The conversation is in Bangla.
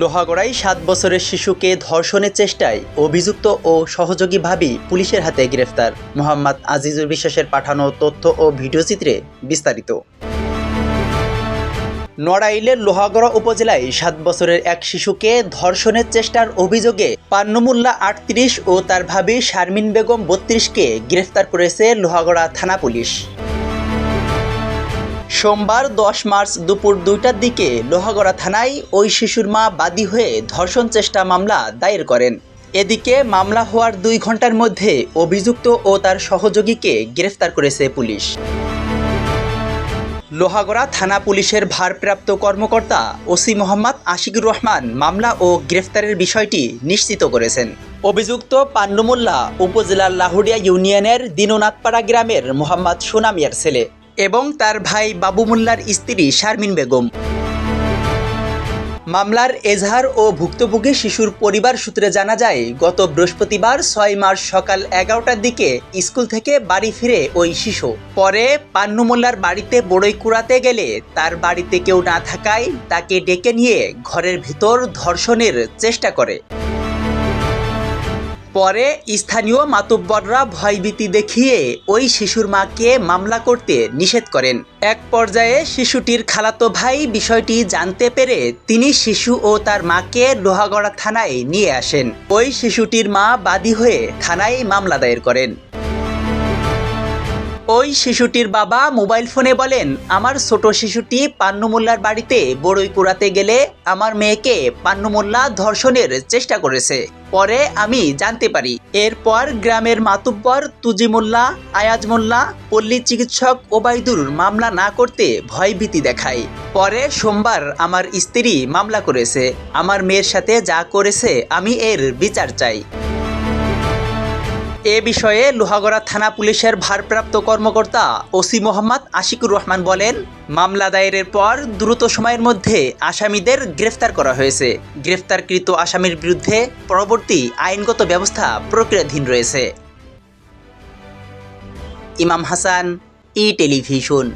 লোহাগড়ায় সাত বছরের শিশুকে ধর্ষণের চেষ্টায় অভিযুক্ত ও সহযোগী ভাবি পুলিশের হাতে গ্রেফতার। মোহাম্মদ আজিজুর বিশ্বাসের পাঠানো তথ্য ও ভিডিওচিত্রে বিস্তারিত। নড়াইলের লোহাগড়া উপজেলায় সাত বছরের এক শিশুকে ধর্ষণের চেষ্টার অভিযোগে পান্নমুল্লা আটত্রিশ ও তার ভাবি শারমিন বেগম বত্রিশকে গ্রেফতার করেছে লোহাগড়া থানা পুলিশ। সোমবার দশ মার্চ দুপুর দুইটার দিকে লোহাগড়া থানায় ওই শিশুর মা বাদী হয়ে ধর্ষণ চেষ্টা মামলা দায়ের করেন। এদিকে মামলা হওয়ার দুই ঘণ্টার মধ্যে অভিযুক্ত ও তার সহযোগীকে গ্রেফতার করেছে পুলিশ। লোহাগড়া থানা পুলিশের ভারপ্রাপ্ত কর্মকর্তা ওসি মোহাম্মদ আশিকুর রহমান মামলা ও গ্রেফতারের বিষয়টি নিশ্চিত করেছেন। অভিযুক্ত পান্নুমুল্লা উপজেলার লাহুডিয়া ইউনিয়নের দিননাথপাড়া গ্রামের মোহাম্মদ সোনামিয়ার ছেলে। এবং তার ভাই বাবু মোল্লার স্ত্রী শারমিন বেগম। মামলার এজাহার ও ভুক্তভোগী শিশুর পরিবার সূত্রে জানা যায়, গত বৃহস্পতিবার ছয় মার্চ সকাল এগারোটার দিকে স্কুল থেকে বাড়ি ফিরে ওই শিশু। পরে পান্নু মোল্লার বাড়িতে বড়ই কুড়াতে গেলে তার বাড়িতে কেউ না থাকায় তাকে ডেকে নিয়ে ঘরের ভিতর ধর্ষণের চেষ্টা করে। পরে স্থানীয় মাতব্বররা ভয়ভীতি দেখিয়ে ওই শিশুর মাকে মামলা করতে নিষেধ করেন। এক পর্যায়ে শিশুটির খালাতো ভাই বিষয়টি জানতে পেরে তিনি শিশু ও তার মাকে লোহাগড়া থানায় নিয়ে আসেন। ওই শিশুটির মা বাদী হয়ে থানায় মামলা দায়ের করেন। ওই শিশুটির বাবা মোবাইল ফোনে বলেন, আমার ছোট শিশুটি পান্নু মোল্লার বাড়িতে বড়ই কুড়াতে গেলে আমার মেয়েকে পান্নু মোল্লা ধর্ষণের চেষ্টা করেছে। পরে আমি জানতে পারি। এরপর গ্রামের মাতুব্বর তুজি মোল্লা আয়াজ মোল্লা, পল্লী চিকিৎসক ওবায়দুর মামলা না করতে ভয়ভীতি দেখায়। পরে সোমবার আমার স্ত্রী মামলা করেছে। আমার মেয়ের সাথে যা করেছে আমি এর বিচার চাই। এ বিষয়ে লোহাগড়া থানা পুলিশের ভারপ্রাপ্ত কর্মকর্তা ওসি মোহাম্মদ আশিকুর রহমান বলেন, মামলা দায়েরের পর দ্রুত সময়ের মধ্যে আসামিদের গ্রেফতার করা হয়েছে। গ্রেফতারকৃত আসামির বিরুদ্ধে পরবর্তী আইনগত ব্যবস্থা প্রক্রিয়াধীন রয়েছে। ইমাম হাসান, ই টেলিভিশন।